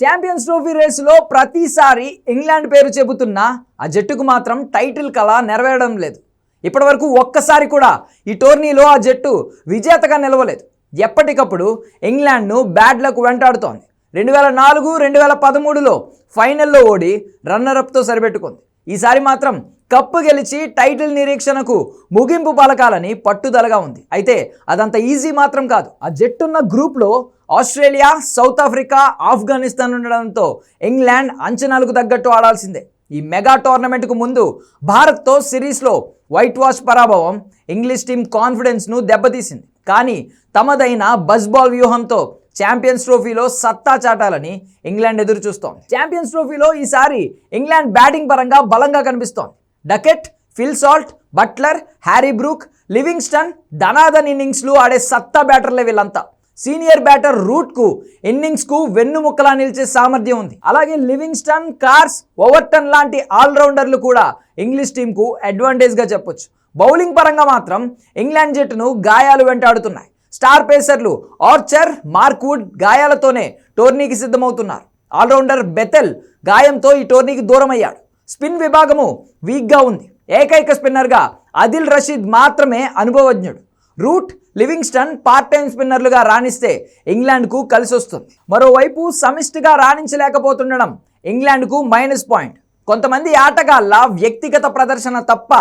Champions trophy రేసులో ప్రతిసారి England పేరు చెబుతున్నా ఆ జట్టుకు మాత్రం టైటిల్ కళ నెరవేరడం లేదు. ఇప్పటివరకు ఒక్కసారి కూడా ఈ టోర్నీలో ఆ జట్టు విజేతగా నిలవలేదు. ఎప్పటికప్పుడు ఇంగ్లాండ్ను బ్యాడ్లకు వెంటాడుతోంది. రెండు వేల నాలుగు రెండు వేల పదమూడులో ఫైనల్లో ఓడి రన్నరప్తో సరిపెట్టుకుంది. ఈసారి మాత్రం కప్పు గెలిచి టైటిల్ నిరీక్షణకు ముగింపు పలకాలని పట్టుదలగా ఉంది. అయితే అదంత ఈజీ మాత్రం కాదు. ఆ జట్టున్న గ్రూప్లో ఆస్ట్రేలియా సౌత్ ఆఫ్రికా ఆఫ్ఘనిస్తాన్ ఉండడంతో ఇంగ్లాండ్ అంచనాలకు తగ్గట్టు ఆడాల్సిందే. ఈ మెగా టోర్నమెంట్కు ముందు భారత్తో సిరీస్లో వైట్ వాష్ పరాభవం ఇంగ్లీష్ టీం కాన్ఫిడెన్స్ను దెబ్బతీసింది. కానీ తమదైన బస్బాల్ వ్యూహంతో ఛాంపియన్స్ ట్రోఫీలో సత్తా చాటాలని ఇంగ్లాండ్ ఎదురు చూస్తోంది ఛాంపియన్స్ ట్రోఫీలో ఈసారి ఇంగ్లాండ్ బ్యాటింగ్ పరంగా బలంగా కనిపిస్తోంది. Duckett Phil Salt Buttler Harry Brook Livingstone ధనాదన్ ఇన్నింగ్స్లు ఆడే సత్తా బ్యాటర్లే వీళ్ళంతా. సీనియర్ బ్యాటర్ రూట్కు ఇన్నింగ్స్కు వెన్నుముక్కలా నిలిచే సామర్థ్యం ఉంది. అలాగే లివింగ్స్టన్ కార్స్ ఓవర్టన్ లాంటి ఆల్రౌండర్లు కూడా ఇంగ్లీష్ టీంకు అడ్వాంటేజ్గా చెప్పొచ్చు. బౌలింగ్ పరంగా మాత్రం ఇంగ్లాండ్ జట్టును గాయాలు వెంటాడుతున్నాయి. స్టార్ పేసర్లు ఆర్చర్ మార్క్వుడ్ గాయాలతోనే టోర్నీకి సిద్ధమవుతున్నారు. ఆల్రౌండర్ బెతెల్ గాయంతో ఈ టోర్నీకి దూరమయ్యాడు. స్పిన్ విభాగము వీక్గా ఉంది. ఏకైక స్పిన్నర్గా అదిల్ రషీద్ మాత్రమే అనుభవజ్ఞుడు. రూట్ లివింగ్స్టన్ పార్ట్ టైం స్పిన్నర్లుగా రాణిస్తే ఇంగ్లాండ్కు కలిసి వస్తుంది మరోవైపు సమిష్టిగా రాణించలేకపోతుండడం ఇంగ్లాండ్కు మైనస్ పాయింట్. కొంతమంది ఆటగాళ్ళ వ్యక్తిగత ప్రదర్శన తప్ప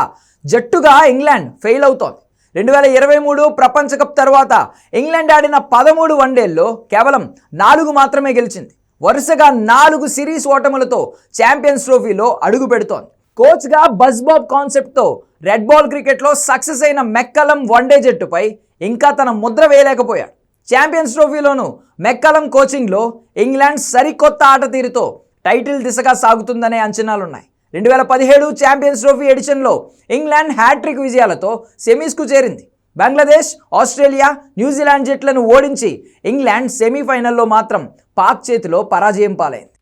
జట్టుగా ఇంగ్లాండ్ ఫెయిల్ అవుతోంది. రెండు వేల ఇరవై మూడు ప్రపంచ కప్ తర్వాత ఇంగ్లాండ్ ఆడిన పదమూడు వన్డేల్లో కేవలం నాలుగు మాత్రమే గెలిచింది. వరుసగా నాలుగు సిరీస్ ఓటములతో ఛాంపియన్స్ ట్రోఫీలో అడుగు పెడుతోంది కోచ్గా బజ్బాబ్ కాన్సెప్ట్తో రెడ్ బాల్ క్రికెట్లో సక్సెస్ అయిన మెక్కలం వన్డే జట్టుపై ఇంకా తన ముద్ర వేయలేకపోయాడు. ఛాంపియన్స్ ట్రోఫీలోనూ మెక్కలం కోచింగ్లో ఇంగ్లాండ్ సరికొత్త ఆట తీరుతో టైటిల్ దిశగా సాగుతుందనే అంచనాలున్నాయి. రెండు వేల పదిహేడు ఛాంపియన్స్ ట్రోఫీ ఎడిషన్లో ఇంగ్లాండ్ హ్యాట్రిక్ విజయాలతో సెమీస్కు చేరింది. బంగ్లాదేశ్ ఆస్ట్రేలియా న్యూజిలాండ్ జట్లను ఓడించి ఇంగ్లాండ్ సెమీఫైనల్లో మాత్రం పాక్ చేతిలో పరాజయం పాలైంది.